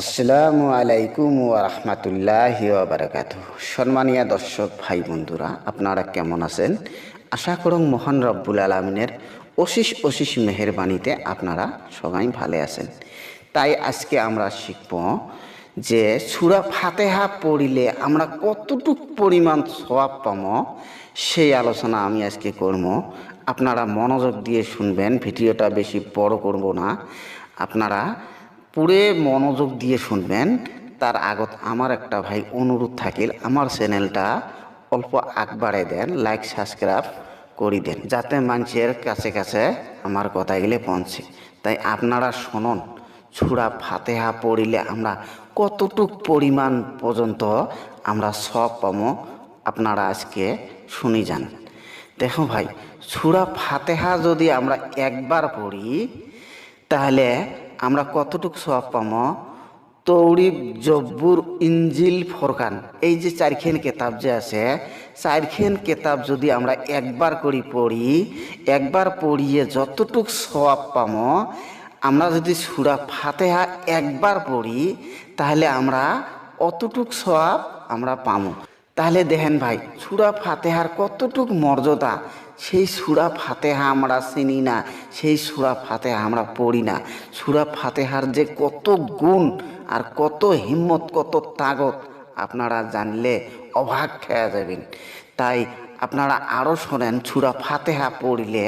আসসালামু আলাইকুম রহমতুল্লাহ বারাকাত সম্মানীয় দর্শক ভাই বন্ধুরা, আপনারা কেমন আছেন? আশা করং মহান রব্বুল আলমিনের অশিস অশিস মেহরবানিতে আপনারা সবাই ভালো আছেন। তাই আজকে আমরা শিখব যে সুরা ফাতেহা পড়িলে আমরা কতটুক পরিমাণ সওয়াব পাবো, সেই আলোচনা আমি আজকে করব। আপনারা মনোযোগ দিয়ে শুনবেন, ভিডিওটা বেশি বড় করব না। আপনারা পুরে মনোযোগ দিয়ে শুনবেন। তার আগত আমার একটা ভাই অনুরোধ থাকিল, আমার চ্যানেলটা অল্প আগ বাড়াই দেন লাইক সাবস্ক্রাইব করি দেন, যাতে মানুষের কাছে কাছে আমার কথাগুলি পৌঁছে। তাই আপনারা শুনুন, ছুড়া ফাতেহা পড়িলে আমরা কতটুক পরিমাণ পর্যন্ত আমরা সব পাবো, আপনারা আজকে শুনি যান। দেখো ভাই, ছুড়া ফাতেহা যদি আমরা একবার পড়ি, তাহলে আমরা কতটুকু সব পামো? তৌরিব জব্বুর ইঞ্জিল ফরকান। এই যে চারখান কেতাব যে আছে, চারখান কেতাব যদি আমরা একবার করি পড়ি, একবার পড়িয়ে যতটুক সওয়াব পামো, আমরা যদি সুরা ফাতেহা একবার পড়ি, তাহলে আমরা অতটুক সওয়াব আমরা পামো। তাহলে দেখেন ভাই, সুরা ফাতেহার কতটুক মর্যাদা, সেই সুরা ফাতেহা আমরা চিনি না, সেই সুরা ফাতেহা আমরা পড়ি না। সুরা ফাতেহার যে কত গুণ আর কত হিম্মত, কত তাগত, আপনারা জানলে অবাক খেয়া যাবেন। তাই আপনারা আরও শোনেন, সুরা ফাতেহা পড়িলে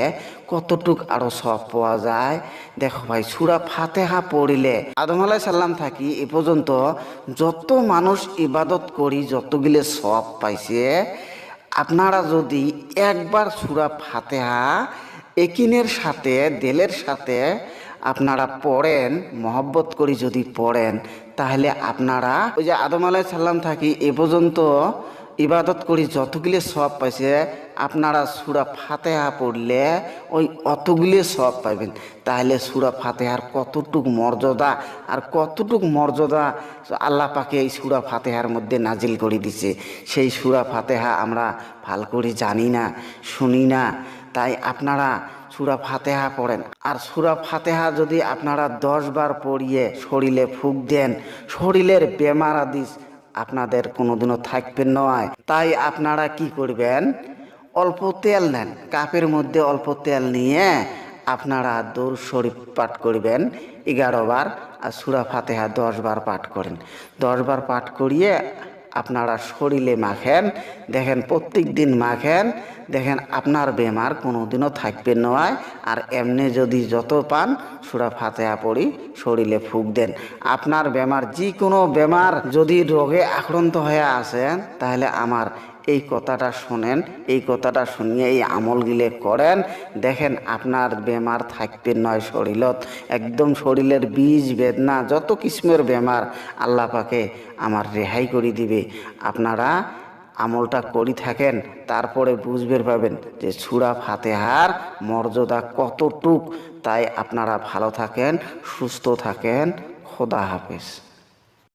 কতটুক আরও সব পাওয়া যায়? দেখো ভাই, সুরা ফাতেহা পড়িলে আদম আলাই সাল্লাম থাকি এ পর্যন্ত যত মানুষ ইবাদত করি, যতগুলো সব পাইছে, আপনারা যদি একবার সুরা ফাতেহা একিনের সাথে, দেলের সাথে আপনারা পড়েন, মহব্বত করি যদি পড়েন, তাহলে আপনারা ওই যে আদম আলাই সাল্লাম থাকি এ পর্যন্ত ইবাদত করি, যতগুলি সব পাইছে, আপনারা সুরা ফাতেহা পড়লে ওই অতগুলি সব পাইবেন। তাহলে সুরা ফাতেহার কতটুক মর্যাদা আর কতটুক মর্যাদা আল্লাহ পাকে এই সুরা ফাতেহার মধ্যে নাজিল করে দিছে। সেই সুরা ফাতেহা আমরা ভালো করে জানি না, শুনি না। তাই আপনারা সুরা ফাতেহা পড়েন। আর সুরা ফাতেহা যদি আপনারা দশ বার পড়িয়ে শরীরে ফুক দেন, শরীরের বেমার আদিস আপনাদের কোনোদিনও থাকবেন নয়। তাই আপনারা কি করবেন? অল্প তেল নেন, কাপের মধ্যে অল্প তেল নিয়ে আপনারা দৌড় শরীফ পাঠ করবেন, এগারো বার, আর সুরা ফাতেহা দশ বার পাঠ করেন। দশ বার পাঠ করিয়ে আপনারা শরীরে মাখেন, দেখেন প্রত্যেক দিন মাখেন, দেখেন আপনার বেমার কোনোদিনও থাকবে নয়। আর এমনি যদি যত পান, সুরা ফাতেহা পড়ি, শরীরে ফুক দেন। আপনার বেমার, যে কোনো বেমার যদি রোগে আক্রান্ত হয়ে আসেন, তাহলে আমার এই কথাটা শোনেন, এই কথাটা শুনিয়ে এই আমলগুলো করেন। দেখেন আপনার বেমার থাকবে নয় শরীরত, একদম শরীরের বীজ বেদনা, যত কিসমের বেমার আল্লাহ পাকে আমার রেহাই করে দিবে। আপনারা আমলটা করি থাকেন, তারপরে বুঝবে পাবেন যে সুরা ফাতেহার মর্যাদা কতটুক। তাই আপনারা ভালো থাকেন, সুস্থ থাকেন, খোদা হাফেজ।